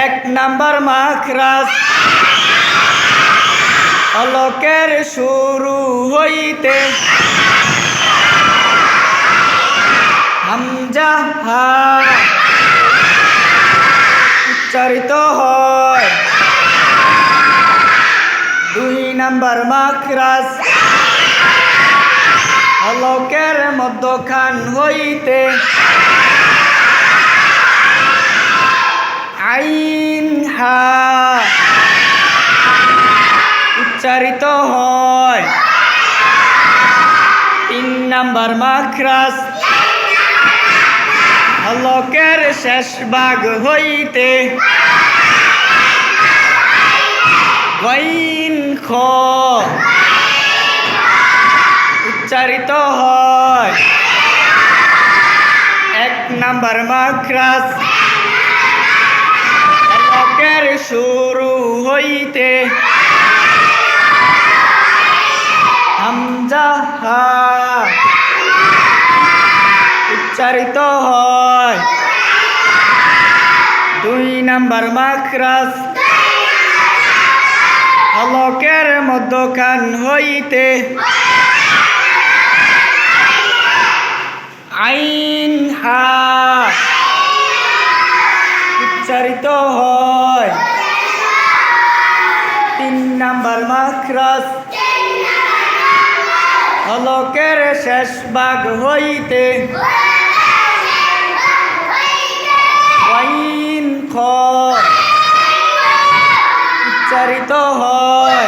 এক নাম্বার মাখরাজ অলোকের শুরু হইতে হামজা উচ্চারিত হয়। দুই নাম্বার মাখরাজ অলোকের মধ্যখান হইতে উচ্চারিত হয়। তিন নাম্বার মাখরাজ হলকের শেষ ভাগ হইতে উচ্চারিত হয়। এক নাম্বার মাখরাজ হলকের শুরু হইতে হামজা হা উচ্চারিত হয়। দুই নাম্বার মাখরাজ। হলকের মধ্যখান হইতে আইন হা। উচ্চারিত হয়। তিন নাম্বার মাখরাজ। হলকের শেষ বাগ হইতে উচ্চারিত হয়।